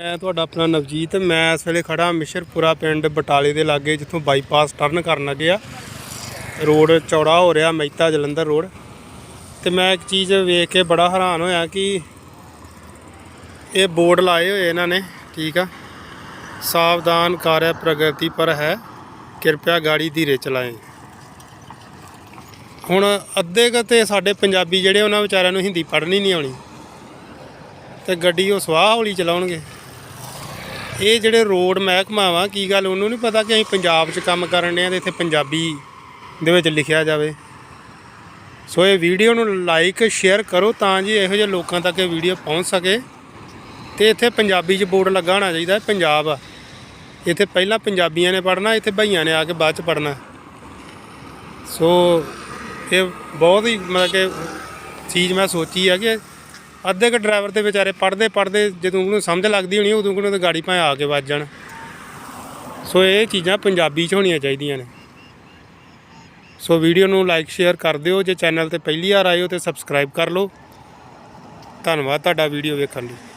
ਮੈਂ ਤੁਹਾਡਾ ਆਪਣਾ ਨਵਜੀਤ, ਮੈਂ ਇਸ ਵੇਲੇ ਖੜਾ ਮਿਸ਼ਰਪੁਰਾ ਪਿੰਡ ਬਟਾਲੇ ਦੇ ਲਾਗੇ, ਜਿੱਥੋਂ ਬਾਈਪਾਸ ਟਰਨ ਕਰਨ ਲੱਗੇ ਆ। ਰੋਡ ਚੌੜਾ ਹੋ ਰਿਹਾ, ਮਹਿਤਾ ਜਲੰਧਰ ਰੋਡ। ਤੇ ਮੈਂ ਇੱਕ ਚੀਜ਼ ਵੇਖ ਕੇ ਬੜਾ ਹੈਰਾਨ ਹੋਇਆ ਕਿ ਇਹ ਬੋਰਡ ਲਾਏ ਹੋਏ ਇਹਨਾਂ ਨੇ, ਠੀਕ ਆ? ਸਾਵਧਾਨ ਕਾਰਜ ਪ੍ਰਗਤੀ ਪਰ ਹੈ। ਕਿਰਪਿਆ ਗਾੜੀ ਧੀਰੇ ਚਲਾਏ। ਹੁਣ ਅੱਧੇ ਕੁ ਤੇ ਸਾਡੇ ਪੰਜਾਬੀ ਜਿਹੜੇ ਉਹਨਾਂ ਵਿਚਾਰਿਆਂ ਨੂੰ ਹਿੰਦੀ ਪੜ੍ਹਨੀ ਨਹੀਂ ਆਉਣੀ, ਤੇ ਗੱਡੀ ਉਹ ਸਵਾਹ ਹੌਲੀ ਚਲਾਉਣਗੇ। ਇਹ ਜਿਹੜੇ ਰੋਡ ਮਹਿਕਮਾ ਵਾ, ਕੀ ਗੱਲ ਉਹਨੂੰ ਨਹੀਂ ਪਤਾ ਕਿ ਅਸੀਂ ਪੰਜਾਬ 'ਚ ਕੰਮ ਕਰਨ ਦੇ ਆ ਤੇ ਇੱਥੇ ਪੰਜਾਬੀ ਦੇ ਵਿੱਚ ਲਿਖਿਆ ਜਾਵੇ? ਸੋ ਇਹ ਵੀਡੀਓ ਨੂੰ ਲਾਈਕ ਸ਼ੇਅਰ ਕਰੋ ਤਾਂ ਜੀ ਇਹੋ ਜਿਹੇ ਲੋਕਾਂ ਤੱਕ ਇਹ ਵੀਡੀਓ ਪਹੁੰਚ ਸਕੇ। ਤੇ ਇੱਥੇ ਪੰਜਾਬੀ 'ਚ ਬੋਰਡ ਲੱਗਾ ਹੋਣਾ ਚਾਹੀਦਾ, ਪੰਜਾਬ। ਆ ਇੱਥੇ ਪਹਿਲਾਂ ਪੰਜਾਬੀਆਂ ਨੇ ਪੜ੍ਹਨਾ, ਇੱਥੇ ਭਈਆਂ ਨੇ ਆ ਕੇ ਬਾਅਦ 'ਚ ਪੜ੍ਹਨਾ। ਸੋ ਇਹ ਬਹੁਤ ਹੀ ਮਤਲਬ ਕਿ ਚੀਜ਼ ਮੈਂ ਸੋਚੀ ਆ ਕਿ ਅੱਧੇ ਕ ਡਰਾਈਵਰ ਦੇ ਵਿਚਾਰੇ ਪੜਦੇ ਪੜਦੇ ਜਦੋਂ ਉਹਨੂੰ ਸਮਝ ਲੱਗਦੀ ਹੋਣੀ, ਉਦੋਂ ਕੋਲ ਗਾੜੀ ਭਾਵੇਂ ਆ ਕੇ ਵੱਜ ਜਾਣ। ਸੋ ਇਹ ਚੀਜ਼ਾਂ ਪੰਜਾਬੀ 'ਚ ਹੋਣੀਆਂ ਚਾਹੀਦੀਆਂ ਨੇ। ਸੋ ਵੀਡੀਓ ਨੂੰ ਲਾਈਕ ਸ਼ੇਅਰ ਕਰ ਦਿਓ। ਜੇ ਚੈਨਲ ਤੇ ਪਹਿਲੀ ਵਾਰ ਆਏ ਹੋ ਤੇ ਸਬਸਕ੍ਰਾਈਬ ਕਰ ਲਓ। ਧੰਨਵਾਦ ਤੁਹਾਡਾ ਵੀਡੀਓ ਵੇਖਣ ਲਈ।